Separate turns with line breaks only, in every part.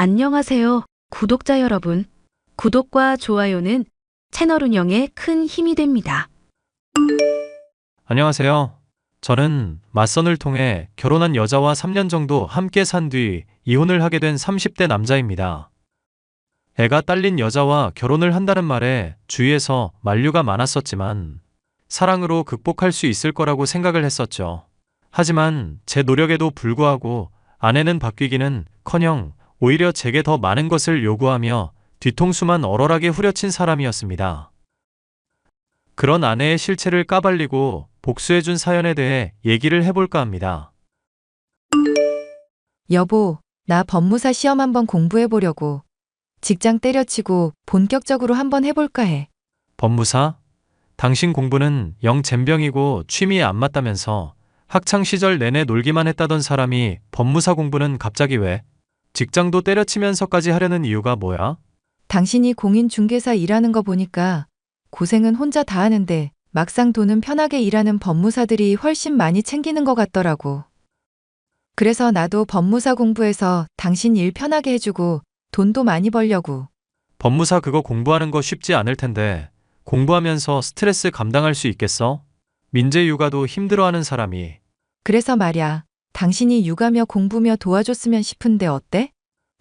안녕하세요, 구독자 여러분. 구독과 좋아요는 채널 운영에 큰 힘이 됩니다.
안녕하세요. 저는 맞선을 통해 결혼한 여자와 3년 정도 함께 산 뒤 이혼을 하게 된 30대 남자입니다. 애가 딸린 여자와 결혼을 한다는 말에 주위에서 만류가 많았었지만 사랑으로 극복할 수 있을 거라고 생각을 했었죠. 하지만 제 노력에도 불구하고 아내는 바뀌기는 커녕 오히려 제게 더 많은 것을 요구하며 뒤통수만 얼얼하게 후려친 사람이었습니다. 그런 아내의 실체를 까발리고 복수해준 사연에 대해 얘기를 해볼까 합니다.
여보, 나 법무사 시험 한번 공부해 보려고. 직장 때려치고 본격적으로 한번 해볼까 해.
법무사? 당신 공부는 영 젬병이고 취미에 안 맞다면서 학창 시절 내내 놀기만 했다던 사람이 법무사 공부는 갑자기 왜? 직장도 때려치면서까지 하려는 이유가 뭐야?
당신이 공인중개사 일하는 거 보니까 고생은 혼자 다 하는데 막상 돈은 편하게 일하는 법무사들이 훨씬 많이 챙기는 것 같더라고. 그래서 나도 법무사 공부해서 당신 일 편하게 해주고 돈도 많이 벌려고.
법무사 그거 공부하는 거 쉽지 않을 텐데 공부하면서 스트레스 감당할 수 있겠어? 민재 육아도 힘들어하는 사람이
그래서 말야, 당신이 육아며 공부며 도와줬으면 싶은데 어때?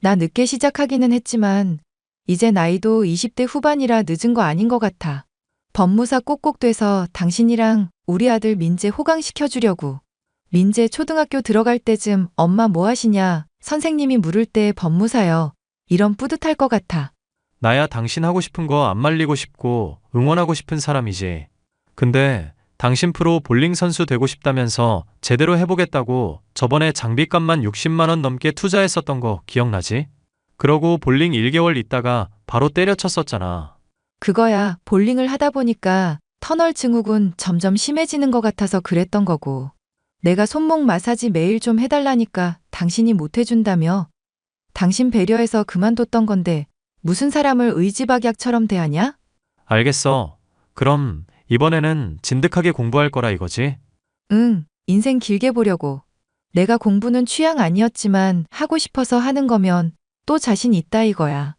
나 늦게 시작하기는 했지만 이제 나이도 20대 후반이라 늦은 거 아닌 것 같아. 법무사 꼭꼭 돼서 당신이랑 우리 아들 민재 호강시켜주려고. 민재 초등학교 들어갈 때쯤 엄마 뭐 하시냐, 선생님이 물을 때 법무사요. 이런 뿌듯할 것 같아.
나야 당신 하고 싶은 거 안 말리고 싶고 응원하고 싶은 사람이지. 근데 당신 프로 볼링 선수 되고 싶다면서 제대로 해보겠다고 저번에 장비값만 60만원 넘게 투자했었던 거 기억나지? 그러고 볼링 1개월 있다가 바로 때려쳤었잖아.
그거야 볼링을 하다 보니까 터널 증후군 점점 심해지는 것 같아서 그랬던 거고. 내가 손목 마사지 매일 좀 해달라니까 당신이 못 해준다며. 당신 배려해서 그만뒀던 건데 무슨 사람을 의지박약처럼 대하냐?
알겠어. 그럼 이번에는 진득하게 공부할 거라 이거지?
응, 인생 길게 보려고. 내가 공부는 취향 아니었지만 하고 싶어서 하는 거면 또 자신 있다 이거야.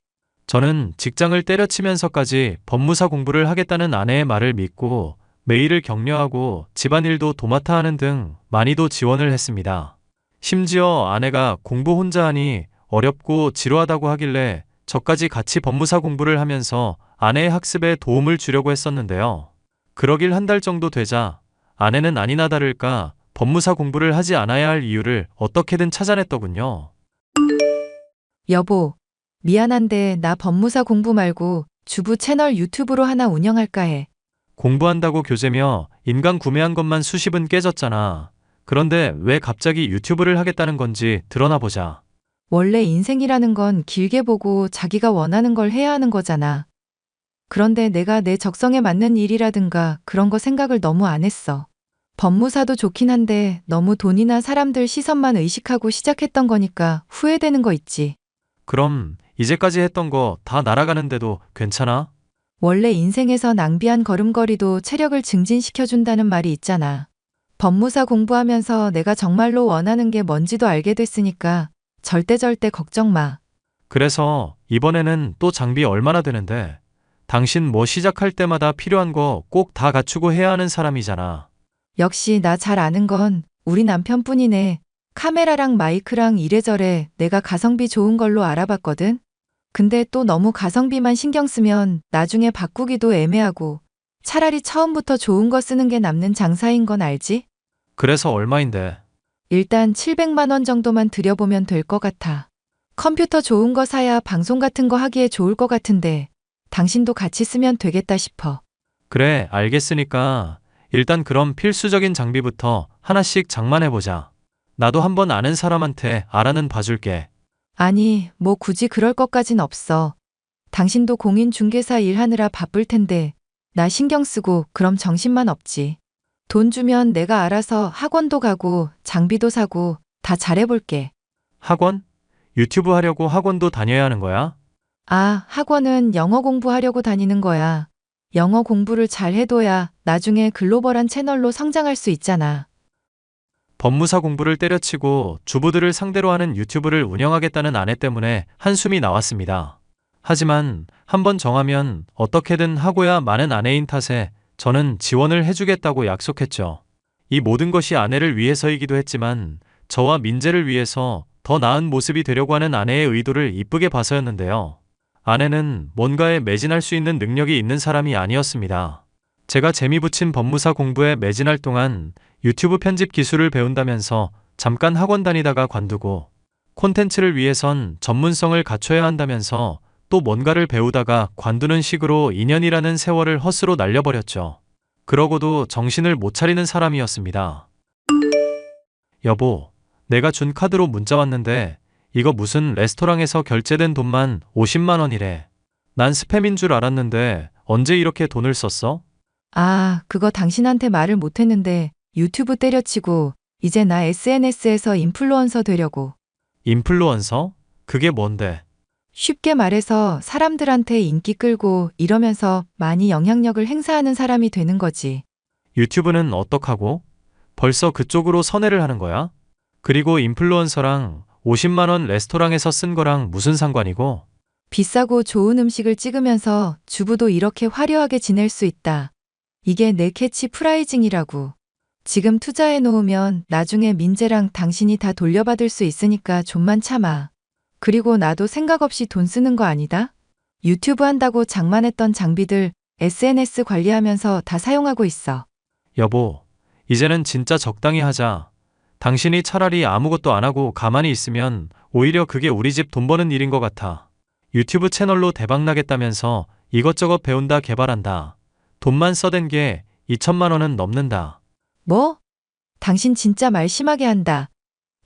저는 직장을 때려치면서까지 법무사 공부를 하겠다는 아내의 말을 믿고 매일을 격려하고 집안일도 도맡아 하는 등 많이도 지원을 했습니다. 심지어 아내가 공부 혼자 하니 어렵고 지루하다고 하길래 저까지 같이 법무사 공부를 하면서 아내의 학습에 도움을 주려고 했었는데요. 그러길 한 달 정도 되자 아내는 아니나 다를까 법무사 공부를 하지 않아야 할 이유를 어떻게든 찾아냈더군요.
여보, 미안한데 나 법무사 공부 말고 주부 채널 유튜브로 하나 운영할까 해.
공부한다고 교재며 인강 구매한 것만 수십은 깨졌잖아. 그런데 왜 갑자기 유튜브를 하겠다는 건지 드러나 보자.
원래 인생이라는 건 길게 보고 자기가 원하는 걸 해야 하는 거잖아. 그런데 내가 내 적성에 맞는 일이라든가 그런 거 생각을 너무 안 했어. 법무사도 좋긴 한데 너무 돈이나 사람들 시선만 의식하고 시작했던 거니까 후회되는 거 있지.
그럼 이제까지 했던 거 다 날아가는데도 괜찮아?
원래 인생에서 낭비한 걸음걸이도 체력을 증진시켜준다는 말이 있잖아. 법무사 공부하면서 내가 정말로 원하는 게 뭔지도 알게 됐으니까 절대 절대 걱정 마.
그래서 이번에는 또 장비 얼마나 되는데 당신 뭐 시작할 때마다 필요한 거 꼭 다 갖추고 해야 하는 사람이잖아.
역시 나 잘 아는 건 우리 남편뿐이네. 카메라랑 마이크랑 이래저래 내가 가성비 좋은 걸로 알아봤거든. 근데 또 너무 가성비만 신경 쓰면 나중에 바꾸기도 애매하고 차라리 처음부터 좋은 거 쓰는 게 남는 장사인 건 알지?
그래서 얼마인데?
일단 700만 원 정도만 들여보면 될 것 같아. 컴퓨터 좋은 거 사야 방송 같은 거 하기에 좋을 것 같은데 당신도 같이 쓰면 되겠다 싶어.
그래, 알겠으니까 일단 그럼 필수적인 장비부터 하나씩 장만해보자. 나도 한번 아는 사람한테 알아는 봐줄게.
아니, 뭐 굳이 그럴 것까진 없어. 당신도 공인 중개사 일하느라 바쁠 텐데 나 신경 쓰고 그럼 정신만 없지. 돈 주면 내가 알아서 학원도 가고 장비도 사고 다 잘해볼게.
학원? 유튜브 하려고 학원도 다녀야 하는 거야?
아, 학원은 영어 공부하려고 다니는 거야. 영어 공부를 잘 해둬야 나중에 글로벌한 채널로 성장할 수 있잖아.
법무사 공부를 때려치고 주부들을 상대로 하는 유튜브를 운영하겠다는 아내 때문에 한숨이 나왔습니다. 하지만 한번 정하면 어떻게든 하고야 많은 아내인 탓에 저는 지원을 해주겠다고 약속했죠. 이 모든 것이 아내를 위해서이기도 했지만 저와 민재를 위해서 더 나은 모습이 되려고 하는 아내의 의도를 이쁘게 봐서였는데요. 아내는 뭔가에 매진할 수 있는 능력이 있는 사람이 아니었습니다. 제가 재미 붙인 법무사 공부에 매진할 동안 유튜브 편집 기술을 배운다면서 잠깐 학원 다니다가 관두고 콘텐츠를 위해선 전문성을 갖춰야 한다면서 또 뭔가를 배우다가 관두는 식으로 2년이라는 세월을 헛으로 날려버렸죠. 그러고도 정신을 못 차리는 사람이었습니다. 여보, 내가 준 카드로 문자 왔는데 이거 무슨 레스토랑에서 결제된 돈만 50만 원이래. 난 스팸인 줄 알았는데 언제 이렇게 돈을 썼어?
아, 그거 당신한테 말을 못했는데 유튜브 때려치고 이제 나 SNS에서 인플루언서 되려고.
인플루언서? 그게 뭔데?
쉽게 말해서 사람들한테 인기 끌고 이러면서 많이 영향력을 행사하는 사람이 되는 거지.
유튜브는 어떡하고? 벌써 그쪽으로 선회를 하는 거야? 그리고 인플루언서랑 50만원 레스토랑에서 쓴 거랑 무슨 상관이고?
비싸고 좋은 음식을 찍으면서 주부도 이렇게 화려하게 지낼 수 있다. 이게 내 캐치 프라이징이라고. 지금 투자해 놓으면 나중에 민재랑 당신이 다 돌려받을 수 있으니까 좀만 참아. 그리고 나도 생각 없이 돈 쓰는 거 아니다? 유튜브 한다고 장만했던 장비들 SNS 관리하면서 다 사용하고 있어.
여보, 이제는 진짜 적당히 하자. 당신이 차라리 아무것도 안 하고 가만히 있으면 오히려 그게 우리 집 돈 버는 일인 것 같아. 유튜브 채널로 대박 나겠다면서 이것저것 배운다 개발한다. 돈만 써댄 게 2천만 원은 넘는다.
뭐? 당신 진짜 말 심하게 한다.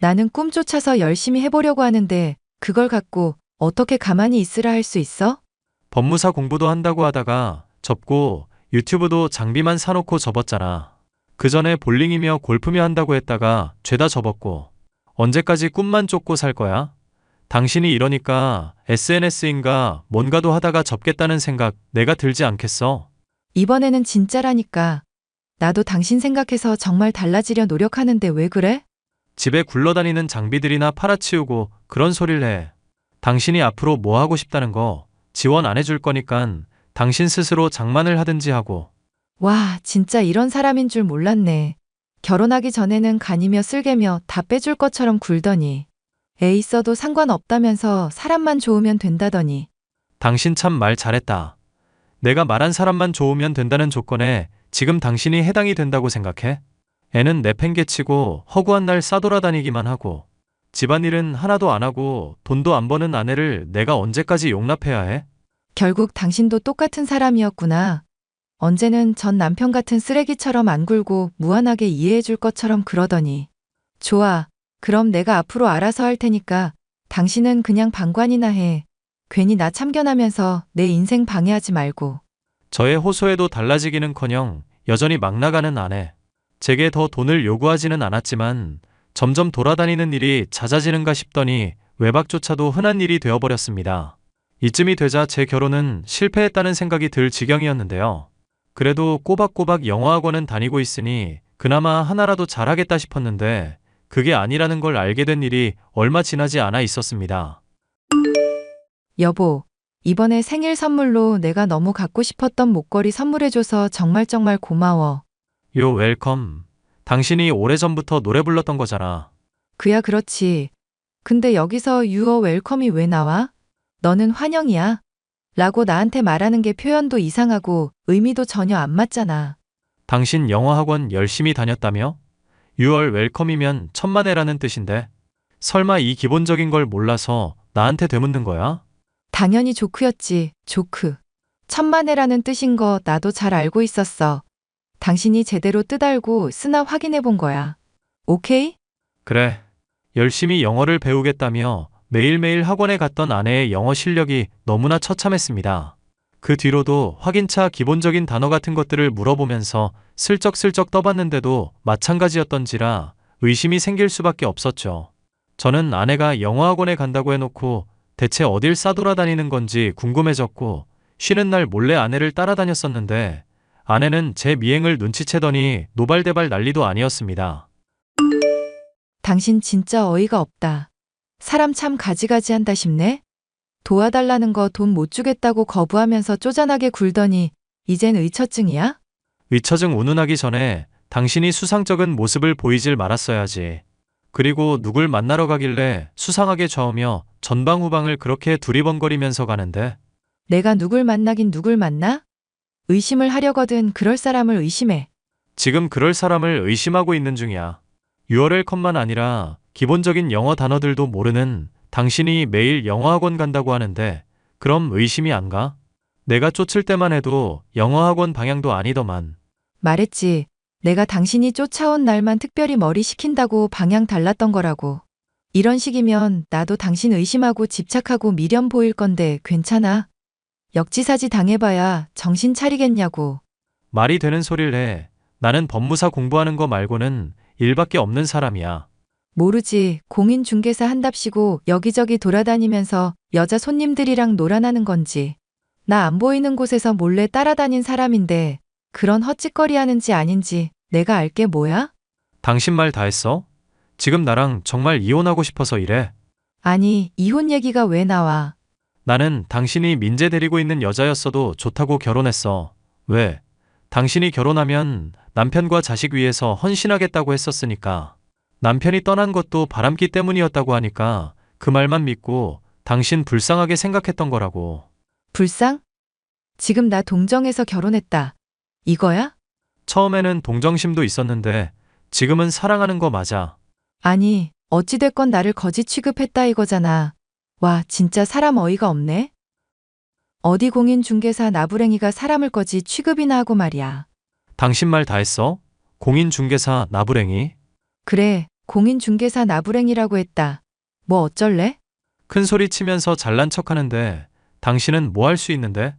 나는 꿈 쫓아서 열심히 해보려고 하는데 그걸 갖고 어떻게 가만히 있으라 할 수 있어?
법무사 공부도 한다고 하다가 접고 유튜브도 장비만 사놓고 접었잖아. 그 전에 볼링이며 골프며 한다고 했다가 죄다 접었고 언제까지 꿈만 쫓고 살 거야? 당신이 이러니까 SNS인가 뭔가도 하다가 접겠다는 생각 내가 들지 않겠어?
이번에는 진짜라니까. 나도 당신 생각해서 정말 달라지려 노력하는데 왜 그래?
집에 굴러다니는 장비들이나 팔아치우고 그런 소리를 해. 당신이 앞으로 뭐 하고 싶다는 거 지원 안 해줄 거니깐 당신 스스로 장만을 하든지 하고
와, 진짜 이런 사람인 줄 몰랐네. 결혼하기 전에는 간이며 쓸개며 다 빼줄 것처럼 굴더니. 애 있어도 상관없다면서 사람만 좋으면 된다더니.
당신 참 말 잘했다. 내가 말한 사람만 좋으면 된다는 조건에 지금 당신이 해당이 된다고 생각해? 애는 내팽개치고 허구한 날 싸돌아다니기만 하고 집안일은 하나도 안 하고 돈도 안 버는 아내를 내가 언제까지 용납해야 해?
결국 당신도 똑같은 사람이었구나. 언제는 전 남편 같은 쓰레기처럼 안 굴고 무한하게 이해해 줄 것처럼 그러더니. 좋아. 그럼 내가 앞으로 알아서 할 테니까 당신은 그냥 방관이나 해. 괜히 나 참견하면서 내 인생 방해하지 말고.
저의 호소에도 달라지기는커녕 여전히 막 나가는 아내. 제게 더 돈을 요구하지는 않았지만 점점 돌아다니는 일이 잦아지는가 싶더니 외박조차도 흔한 일이 되어버렸습니다. 이쯤이 되자 제 결혼은 실패했다는 생각이 들 지경이었는데요. 그래도 꼬박꼬박 영어학원은 다니고 있으니 그나마 하나라도 잘하겠다 싶었는데 그게 아니라는 걸 알게 된 일이 얼마 지나지 않아 있었습니다.
여보, 이번에 생일 선물로 내가 너무 갖고 싶었던 목걸이 선물해줘서 정말 정말 고마워.
요 웰컴. 당신이 오래전부터 노래 불렀던 거잖아.
그야 그렇지. 근데 여기서 유어 웰컴이 왜 나와? 너는 환영이야. 라고 나한테 말하는 게 표현도 이상하고 의미도 전혀 안 맞잖아.
당신 영어학원 열심히 다녔다며? 6월 웰컴이면 천만에라는 뜻인데 설마 이 기본적인 걸 몰라서 나한테 되묻는 거야?
당연히 조크였지, 조크. 천만에라는 뜻인 거 나도 잘 알고 있었어. 당신이 제대로 뜻 알고 쓰나 확인해 본 거야. 오케이?
그래. 열심히 영어를 배우겠다며 매일매일 학원에 갔던 아내의 영어 실력이 너무나 처참했습니다. 그 뒤로도 확인차 기본적인 단어 같은 것들을 물어보면서 슬쩍슬쩍 떠봤는데도 마찬가지였던지라 의심이 생길 수밖에 없었죠. 저는 아내가 영어학원에 간다고 해놓고 대체 어딜 싸돌아다니는 건지 궁금해졌고 쉬는 날 몰래 아내를 따라다녔었는데 아내는 제 미행을 눈치채더니 노발대발 난리도 아니었습니다.
당신 진짜 어이가 없다. 사람 참 가지가지 한다 싶네? 도와달라는 거 돈 못 주겠다고 거부하면서 쪼잔하게 굴더니 이젠 의처증이야?
의처증 운운하기 전에 당신이 수상쩍은 모습을 보이질 말았어야지. 그리고 누굴 만나러 가길래 수상하게 좌우며 전방후방을 그렇게 두리번거리면서 가는데
내가 누굴 만나긴 누굴 만나? 의심을 하려거든 그럴 사람을 의심해.
지금 그럴 사람을 의심하고 있는 중이야. 유월엘 컷만 아니라 기본적인 영어 단어들도 모르는 당신이 매일 영어학원 간다고 하는데 그럼 의심이 안 가? 내가 쫓을 때만 해도 영어학원 방향도 아니더만.
말했지. 내가 당신이 쫓아온 날만 특별히 머리 식힌다고 방향 달랐던 거라고. 이런 식이면 나도 당신 의심하고 집착하고 미련 보일 건데 괜찮아? 역지사지 당해봐야 정신 차리겠냐고.
말이 되는 소리를 해. 나는 법무사 공부하는 거 말고는 일밖에 없는 사람이야.
모르지. 공인중개사 한답시고 여기저기 돌아다니면서 여자 손님들이랑 놀아나는 건지. 나 안 보이는 곳에서 몰래 따라다닌 사람인데 그런 헛짓거리 하는지 아닌지 내가 알게 뭐야?
당신 말 다 했어? 지금 나랑 정말 이혼하고 싶어서 이래.
아니, 이혼 얘기가 왜 나와?
나는 당신이 민재 데리고 있는 여자였어도 좋다고 결혼했어. 왜? 당신이 결혼하면 남편과 자식 위해서 헌신하겠다고 했었으니까. 남편이 떠난 것도 바람기 때문이었다고 하니까 그 말만 믿고 당신 불쌍하게 생각했던 거라고.
불쌍? 지금 나 동정해서 결혼했다. 이거야?
처음에는 동정심도 있었는데 지금은 사랑하는 거 맞아.
아니, 어찌됐건 나를 거지 취급했다 이거잖아. 와, 진짜 사람 어이가 없네? 어디 공인중개사 나부랭이가 사람을 거지 취급이나 하고 말이야.
당신 말 다 했어? 공인중개사 나부랭이?
그래, 공인중개사 나부랭이라고 했다. 뭐 어쩔래?
큰 소리 치면서 잘난 척 하는데 당신은 뭐 할 수 있는데?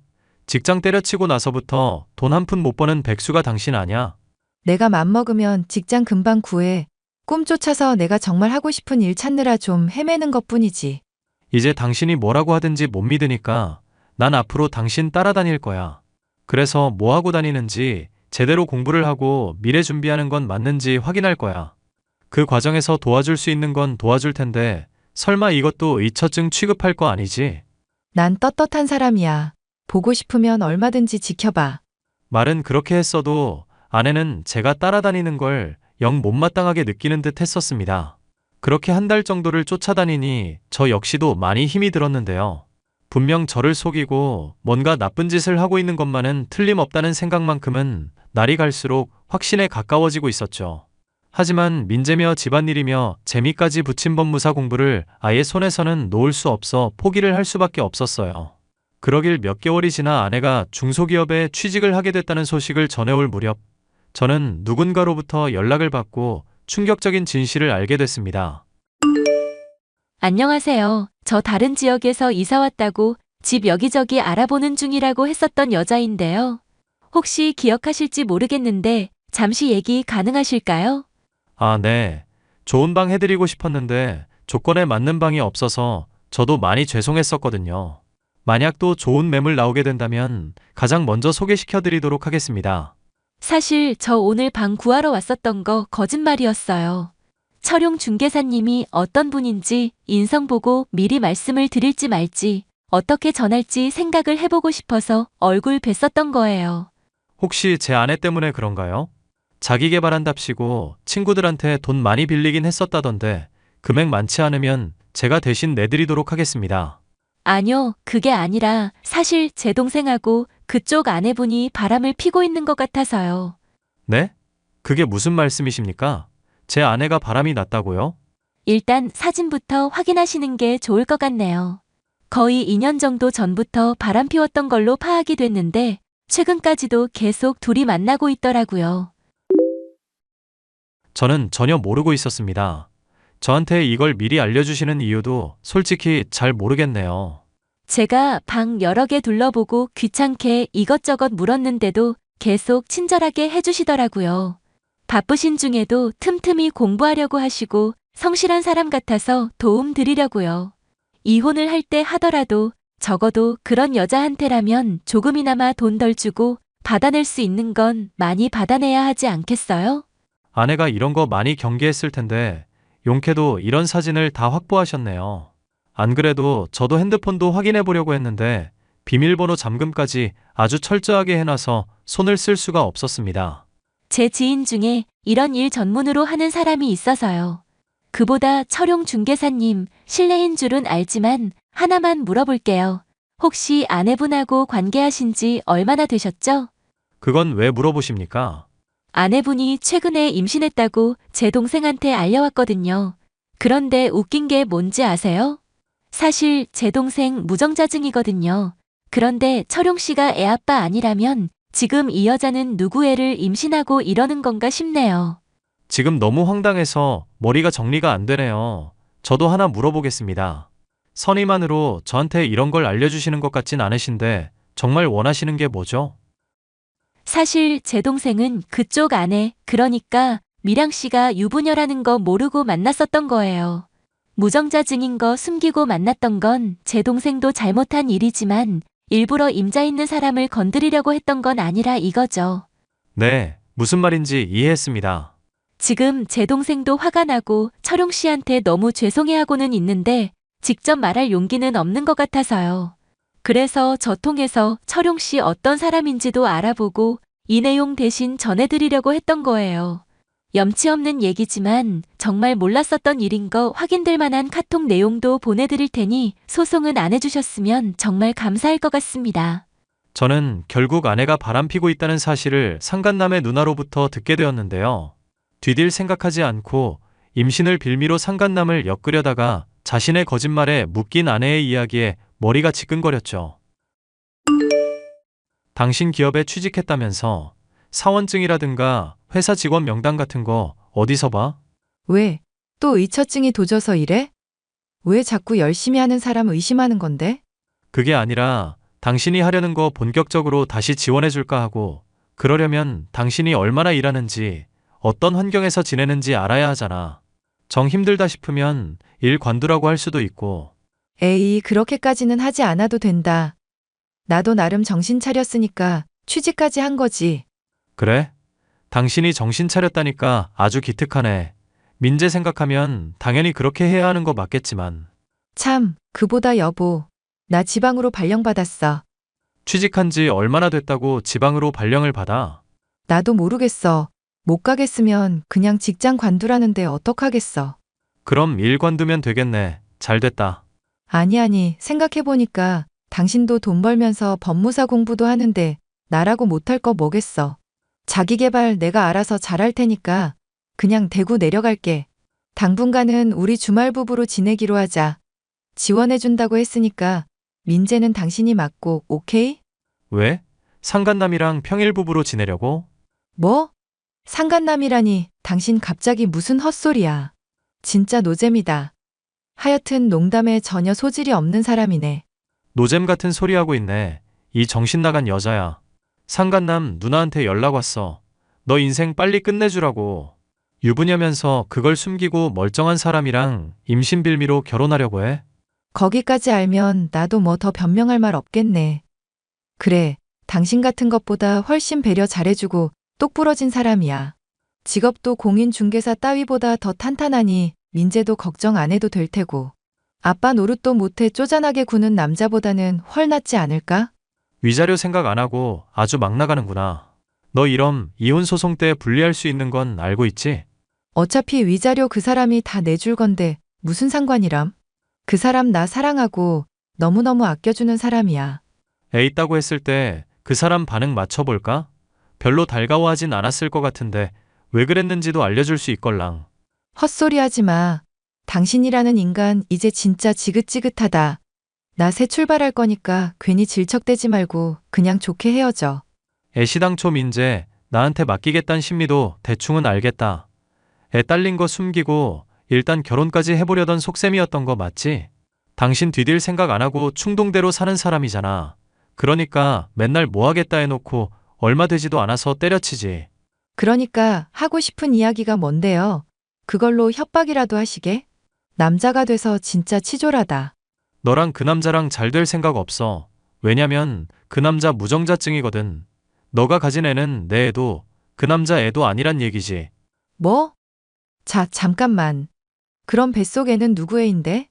직장 때려치고 나서부터 돈 한 푼 못 버는 백수가 당신 아냐?
내가 맘먹으면 직장 금방 구해. 꿈 쫓아서 내가 정말 하고 싶은 일 찾느라 좀 헤매는 것 뿐이지.
이제 당신이 뭐라고 하든지 못 믿으니까 난 앞으로 당신 따라다닐 거야. 그래서 뭐 하고 다니는지 제대로 공부를 하고 미래 준비하는 건 맞는지 확인할 거야. 그 과정에서 도와줄 수 있는 건 도와줄 텐데 설마 이것도 의처증 취급할 거 아니지?
난 떳떳한 사람이야. 보고 싶으면 얼마든지 지켜봐.
말은 그렇게 했어도 아내는 제가 따라다니는 걸 영 못마땅하게 느끼는 듯 했었습니다. 그렇게 한 달 정도를 쫓아다니니 저 역시도 많이 힘이 들었는데요. 분명 저를 속이고 뭔가 나쁜 짓을 하고 있는 것만은 틀림없다는 생각만큼은 날이 갈수록 확신에 가까워지고 있었죠. 하지만 민재며 집안일이며 재미까지 붙인 법무사 공부를 아예 손에서는 놓을 수 없어 포기를 할 수밖에 없었어요. 그러길 몇 개월이 지나 아내가 중소기업에 취직을 하게 됐다는 소식을 전해올 무렵 저는 누군가로부터 연락을 받고 충격적인 진실을 알게 됐습니다.
안녕하세요. 저 다른 지역에서 이사 왔다고 집 여기저기 알아보는 중이라고 했었던 여자인데요. 혹시 기억하실지 모르겠는데 잠시 얘기 가능하실까요?
아, 네. 좋은 방 해드리고 싶었는데 조건에 맞는 방이 없어서 저도 많이 죄송했었거든요. 만약 또 좋은 매물 나오게 된다면 가장 먼저 소개시켜 드리도록 하겠습니다.
사실 저 오늘 방 구하러 왔었던 거 거짓말이었어요. 철용 중개사님이 어떤 분인지 인성 보고 미리 말씀을 드릴지 말지 어떻게 전할지 생각을 해보고 싶어서 얼굴 뵀었던 거예요.
혹시 제 아내 때문에 그런가요? 자기 개발한답시고 친구들한테 돈 많이 빌리긴 했었다던데 금액 많지 않으면 제가 대신 내드리도록 하겠습니다.
아니요, 그게 아니라 사실 제 동생하고 그쪽 아내분이 바람을 피고 있는 것 같아서요.
네? 그게 무슨 말씀이십니까? 제 아내가 바람이 났다고요?
일단 사진부터 확인하시는 게 좋을 것 같네요. 거의 2년 정도 전부터 바람 피웠던 걸로 파악이 됐는데 최근까지도 계속 둘이 만나고 있더라고요.
저는 전혀 모르고 있었습니다. 저한테 이걸 미리 알려주시는 이유도 솔직히 잘 모르겠네요.
제가 방 여러 개 둘러보고 귀찮게 이것저것 물었는데도 계속 친절하게 해주시더라고요. 바쁘신 중에도 틈틈이 공부하려고 하시고 성실한 사람 같아서 도움 드리려고요. 이혼을 할 때 하더라도 적어도 그런 여자한테라면 조금이나마 돈 덜 주고 받아낼 수 있는 건 많이 받아내야 하지 않겠어요?
아내가 이런 거 많이 경계했을 텐데 용케도 이런 사진을 다 확보하셨네요. 안 그래도 저도 핸드폰도 확인해 보려고 했는데 비밀번호 잠금까지 아주 철저하게 해놔서 손을 쓸 수가 없었습니다.
제 지인 중에 이런 일 전문으로 하는 사람이 있어서요. 그보다 철용 중개사님 실례인 줄은 알지만 하나만 물어볼게요. 혹시 아내분하고 관계하신 지 얼마나 되셨죠?
그건 왜 물어보십니까?
아내분이 최근에 임신했다고 제 동생한테 알려왔거든요. 그런데 웃긴 게 뭔지 아세요? 사실 제 동생 무정자증이거든요. 그런데 철용 씨가 애 아빠 아니라면 지금 이 여자는 누구 애를 임신하고 이러는 건가 싶네요.
지금 너무 황당해서 머리가 정리가 안 되네요. 저도 하나 물어보겠습니다. 선의만으로 저한테 이런 걸 알려주시는 것 같진 않으신데 정말 원하시는 게 뭐죠?
사실 제 동생은 그쪽 아내, 그러니까 미량 씨가 유부녀라는 거 모르고 만났었던 거예요. 무정자 증인 거 숨기고 만났던 건 제 동생도 잘못한 일이지만 일부러 임자 있는 사람을 건드리려고 했던 건 아니라 이거죠.
네, 무슨 말인지 이해했습니다.
지금 제 동생도 화가 나고 철용 씨한테 너무 죄송해하고는 있는데 직접 말할 용기는 없는 것 같아서요. 그래서 저 통해서 철용 씨 어떤 사람인지도 알아보고 이 내용 대신 전해드리려고 했던 거예요. 염치 없는 얘기지만 정말 몰랐었던 일인 거 확인될 만한 카톡 내용도 보내드릴 테니 소송은 안 해주셨으면 정말 감사할 것 같습니다.
저는 결국 아내가 바람피고 있다는 사실을 상간남의 누나로부터 듣게 되었는데요. 뒤딜 생각하지 않고 임신을 빌미로 상간남을 엮으려다가 자신의 거짓말에 묶인 아내의 이야기에 머리가 지끈거렸죠. 당신 기업에 취직했다면서 사원증이라든가 회사 직원 명단 같은 거 어디서 봐?
왜? 또 의처증이 도져서 이래? 왜 자꾸 열심히 하는 사람 의심하는 건데?
그게 아니라 당신이 하려는 거 본격적으로 다시 지원해 줄까 하고 그러려면 당신이 얼마나 일하는지 어떤 환경에서 지내는지 알아야 하잖아. 정 힘들다 싶으면 일 관두라고 할 수도 있고
에이, 그렇게까지는 하지 않아도 된다. 나도 나름 정신 차렸으니까 취직까지 한 거지.
그래? 당신이 정신 차렸다니까 아주 기특하네. 민재 생각하면 당연히 그렇게 해야 하는 거 맞겠지만
참, 그보다 여보. 나 지방으로 발령받았어.
취직한 지 얼마나 됐다고 지방으로 발령을 받아?
나도 모르겠어. 못 가겠으면 그냥 직장 관두라는데 어떡하겠어.
그럼 일 관두면 되겠네. 잘 됐다.
아니, 아니, 생각해보니까 당신도 돈 벌면서 법무사 공부도 하는데 나라고 못할 거 뭐겠어. 자기 개발 내가 알아서 잘할 테니까 그냥 대구 내려갈게. 당분간은 우리 주말 부부로 지내기로 하자. 지원해준다고 했으니까 민재는 당신이 맡고 오케이?
왜? 상간남이랑 평일 부부로 지내려고?
뭐? 상간남이라니 당신 갑자기 무슨 헛소리야. 진짜 노잼이다. 하여튼 농담에 전혀 소질이 없는 사람이네.
노잼 같은 소리 하고 있네. 이 정신 나간 여자야. 상간남 누나한테 연락 왔어. 너 인생 빨리 끝내주라고. 유부녀면서 그걸 숨기고 멀쩡한 사람이랑 임신 빌미로 결혼하려고 해?
거기까지 알면 나도 뭐 더 변명할 말 없겠네. 그래, 당신 같은 것보다 훨씬 배려 잘해주고 똑부러진 사람이야. 직업도 공인중개사 따위보다 더 탄탄하니 민재도 걱정 안 해도 될 테고. 아빠 노릇도 못해 쪼잔하게 구는 남자보다는 훨 낫지 않을까?
위자료 생각 안 하고 아주 막 나가는구나. 너 이럼 이혼 소송 때 불리할 수 있는 건 알고 있지?
어차피 위자료 그 사람이 다 내줄 건데 무슨 상관이람? 그 사람 나 사랑하고 너무너무 아껴주는 사람이야.
애 있다고 했을 때 그 사람 반응 맞춰볼까? 별로 달가워하진 않았을 것 같은데 왜 그랬는지도 알려줄 수 있걸랑.
헛소리 하지 마. 당신이라는 인간 이제 진짜 지긋지긋하다. 나 새 출발할 거니까 괜히 질척대지 말고 그냥 좋게 헤어져.
애시당초 민재 나한테 맡기겠다는 심리도 대충은 알겠다. 애 딸린 거 숨기고 일단 결혼까지 해보려던 속셈이었던 거 맞지? 당신 뒤딜 생각 안 하고 충동대로 사는 사람이잖아. 그러니까 맨날 뭐 하겠다 해놓고 얼마 되지도 않아서 때려치지.
그러니까 하고 싶은 이야기가 뭔데요? 그걸로 협박이라도 하시게? 남자가 돼서 진짜 치졸하다.
너랑 그 남자랑 잘 될 생각 없어. 왜냐면 그 남자 무정자증이거든. 너가 가진 애는 내 애도 그 남자 애도 아니란 얘기지.
뭐? 자, 잠깐만. 그럼 뱃속에는 누구 애인데?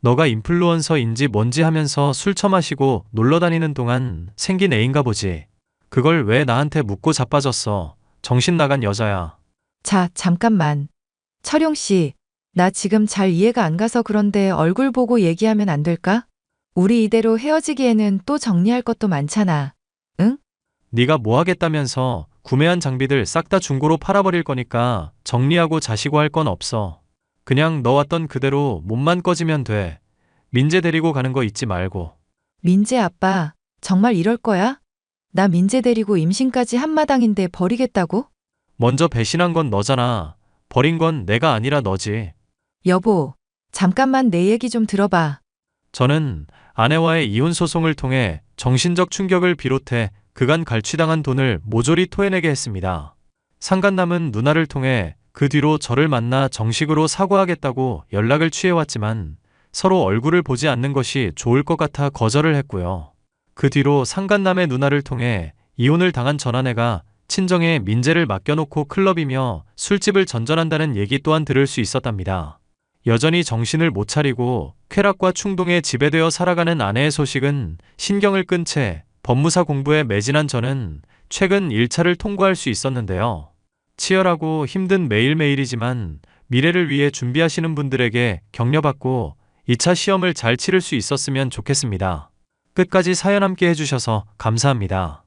너가 인플루언서인지 뭔지 하면서 술 처마시고 놀러 다니는 동안 생긴 애인가 보지. 그걸 왜 나한테 묻고 자빠졌어. 정신 나간 여자야.
자, 잠깐만. 철용 씨, 나 지금 잘 이해가 안 가서 그런데 얼굴 보고 얘기하면 안 될까? 우리 이대로 헤어지기에는 또 정리할 것도 많잖아.
네가 뭐 하겠다면서 구매한 장비들 싹 다 중고로 팔아버릴 거니까 정리하고 자시고 할 건 없어. 그냥 너 왔던 그대로 몸만 꺼지면 돼. 민재 데리고 가는 거 잊지 말고.
민재 아빠, 정말 이럴 거야? 나 민재 데리고 임신까지 한마당인데 버리겠다고?
먼저 배신한 건 너잖아. 버린 건 내가 아니라 너지.
여보, 잠깐만 내 얘기 좀 들어봐.
저는 아내와의 이혼 소송을 통해 정신적 충격을 비롯해 그간 갈취당한 돈을 모조리 토해내게 했습니다. 상간남은 누나를 통해 그 뒤로 저를 만나 정식으로 사과하겠다고 연락을 취해왔지만 서로 얼굴을 보지 않는 것이 좋을 것 같아 거절을 했고요. 그 뒤로 상간남의 누나를 통해 이혼을 당한 전아내가 친정에 민재를 맡겨놓고 클럽이며 술집을 전전한다는 얘기 또한 들을 수 있었답니다. 여전히 정신을 못 차리고 쾌락과 충동에 지배되어 살아가는 아내의 소식은 신경을 끈 채 법무사 공부에 매진한 저는 최근 1차를 통과할 수 있었는데요. 치열하고 힘든 매일매일이지만 미래를 위해 준비하시는 분들에게 격려받고 2차 시험을 잘 치를 수 있었으면 좋겠습니다. 끝까지 사연 함께 해주셔서 감사합니다.